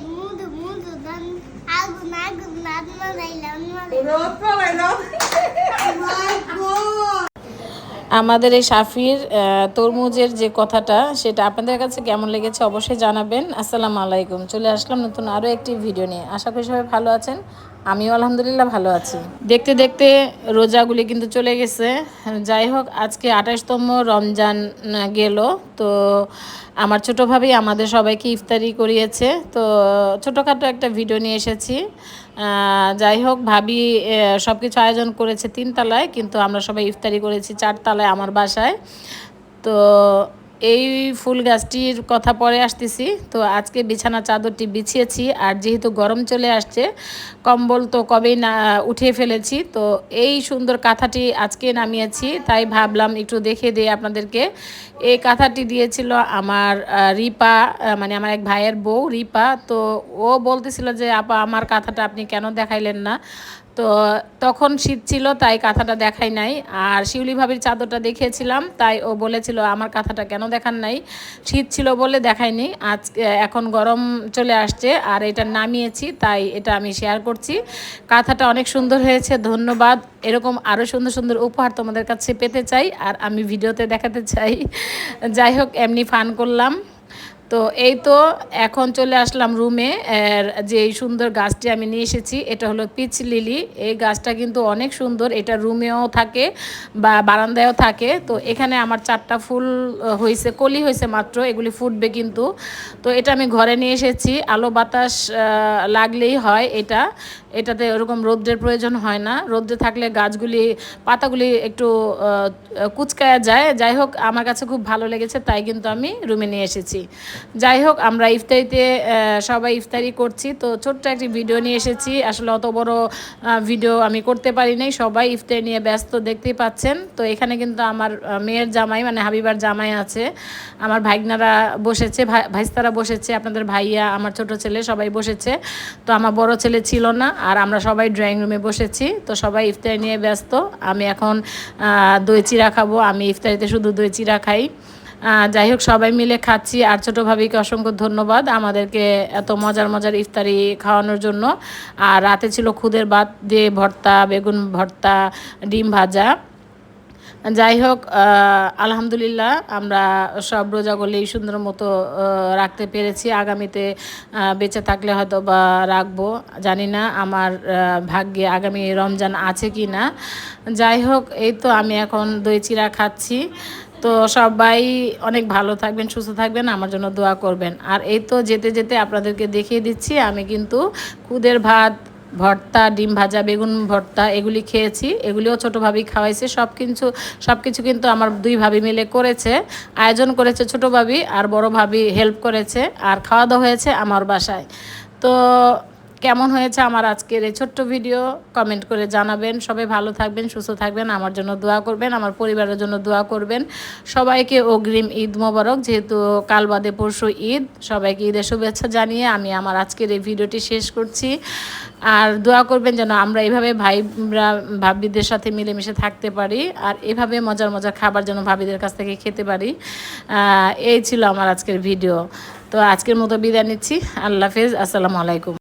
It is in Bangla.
mundo, mundo, dando algo, nada, nada, nada, nada, nada, nada, nada, nada, nada, nada, আমাদের এই সাফির তরমুজের যে কথাটা, সেটা আপনাদের কাছে কেমন লেগেছে অবশ্যই জানাবেন। আসসালামু আলাইকুম। চলে আসলাম নতুন আরও একটি ভিডিও নিয়ে। আশা করি সবাই ভালো আছেন। আমিও আলহামদুলিল্লাহ ভালো আছি। দেখতে দেখতে রোজাগুলি কিন্তু চলে গেছে। যাই হোক, আজকে আঠাশতম রমজান গেল। তো আমার ছোটো ভাবি আমাদের সবাইকে ইফতারি করিয়েছে। তো ছোটোখাটো একটা ভিডিও নিয়ে এসেছি। যাই হোক ভাবি সব কিছু আয়োজন করেছে তিনতলায়, কিন্তু আমরা সবাই ইফতারি করেছি চারতলায় আমার বাসায়। তো এই ফুল গাছটির কথা পরে আসতেছি। তো আজকে বিছানা চাদরটি বিছিয়েছি আর যেহেতু গরম চলে আসছে, কম্বল তো কবেই না উঠিয়ে ফেলেছি। তো এই সুন্দর কাঁথাটি আজকে নামিয়েছি, তাই ভাবলাম একটু দেখে দিই আপনাদেরকে। এই কাঁথাটি দিয়েছিল আমার রিপা মানে আমার এক ভাইয়ের বউ রিপা। তো ও বলতেছিল যে, আপা, আমার কাঁথাটা আপনি কেন দেখাইলেন না? তো তখন শীত ছিল, তাই কাঁথাটা দেখাই নাই। আর শিউলি ভাবির চাদরটা দেখিয়েছিলাম, তাই ও বলেছিল, আমার কাঁথাটা কেন দেখান নাই, শীত ছিল বলে দেখায়নি। আজ এখন গরম চলে আসছে আর এটা নামিয়েছি, তাই এটা আমি শেয়ার করছি। কাঁথাটা অনেক সুন্দর হয়েছে, ধন্যবাদ। এরকম আরও সুন্দর সুন্দর উপহার তোমাদের কাছে পেতে চাই আর আমি ভিডিওতে দেখাতে চাই। যাই হোক, এমনি ফান করলাম। তো এই তো এখন চলে আসলাম রুমে যে এই সুন্দর গাছটি আমি নিয়ে এসেছি, এটা হলো পিচ লিলি এই গাছটা কিন্তু অনেক সুন্দর, এটা রুমেও থাকে বা বারান্দায়ও থাকে। তো এখানে আমার চারটা ফুল হয়েছে কলি হয়েছে মাত্র, এগুলি ফুটবে কিন্তু। তো এটা আমি ঘরে নিয়ে এসেছি, আলো বাতাস লাগলেই হয় এটা। এটাতে ওরকম রৌদ্রের প্রয়োজন হয় না, রৌদ্রে থাকলে গাছগুলি, পাতাগুলি একটু কুচকায়া যায়। যাই হোক, আমার কাছে খুব ভালো লেগেছে, তাই কিন্তু আমি রুমে নিয়ে এসেছি। যাই হোক, আমরা ইফতারিতে সবাই ইফতারি করছি। তো ছোট্ট একটি ভিডিও নিয়ে এসেছি। আসলে অত বড় ভিডিও আমি করতে পারি নাই। সবাই ইফতারি নিয়ে ব্যস্ত দেখতেই পাচ্ছেন। তো এখানে কিন্তু আমার মেয়ের জামাই মানে হাবিবার জামাই আছে। আমার ভাইগনারা বসেছে ভাইস্তারা বসেছে, আপনাদের ভাইয়া, আমার ছোট ছেলে সবাই বসেছে। তো আমার বড় ছেলে ছিল না, আর আমরা সবাই ড্রয়িং রুমে বসেছি। তো সবাই ইফতারি নিয়ে ব্যস্ত। আমি এখন দই চিরা খাব। আমি ইফতারিতে শুধু দই চিরা খাই। যাই হোক, সবাই মিলে খাচ্ছি। আর ছোটো ভাবিকে অসংখ্য ধন্যবাদ আমাদেরকে এত মজার মজার ইফতারি খাওয়ানোর জন্য। আর রাতে ছিল খুদের ভাত দিয়ে ভর্তা, বেগুন ভর্তা, ডিম ভাজা। যাই হোক আলহামদুলিল্লাহ আমরা সব রোজাগুলি সুন্দর মতো রাখতে পেরেছি। আগামীতে বেঁচে থাকলে হয়তো বা রাখব। জানি না আমার ভাগ্যে আগামী রমজান আছে কি না যাই হোক, এই তো আমি এখন দই চিরা খাচ্ছি। তো সবাই অনেক ভালো থাকবেন, সুস্থ থাকবেন, আমার জন্য দোয়া করবেন। আর এই তো যেতে যেতে আপনাদেরকে দেখিয়ে দিচ্ছি, আমি কিন্তু খুদের ভাত, ভর্তা, ডিম ভাজা, বেগুন ভর্তা এগুলি খেয়েছি, এগুলিও ছোটো ভাবি খাওয়াইছে, সব কিছু সব কিছু কিন্তু আমার দুই ভাবি মিলে করেছে, আয়োজন করেছে ছোটো ভাবি আর বড় ভাবি হেল্প করেছে, আর খাওয়া দাওয়া হয়েছে আমার বাসায়। তো কেমন হয়েছে আমার আজকের এই ছোট্ট ভিডিও? কমেন্ট করে জানাবেন। সবাই ভালো থাকবেন, সুস্থ থাকবেন, আমার জন্য দোয়া করবেন, আমার পরিবারের জন্য দোয়া করবেন। সবাইকে অগ্রিম ঈদ মোবারক, যেহেতু কাল বাদে পরশু ঈদ, সবাইকে ঈদের শুভেচ্ছা জানিয়ে আমি আমার আজকের এই ভিডিওটি শেষ করছি। আর দোয়া করবেন যেন আমরা এইভাবে ভাইরা, ভাবিদের সাথে মিলেমিশে থাকতে পারি, আর এভাবে মজার মজার খাবার যেন ভাবিদের কাছ থেকে খেতে পারি। এই ছিল আমার আজকের ভিডিও। তো আজকের মতো বিদায় নিচ্ছি। আল্লাহ হাফেজ। আসসালামু আলাইকুম।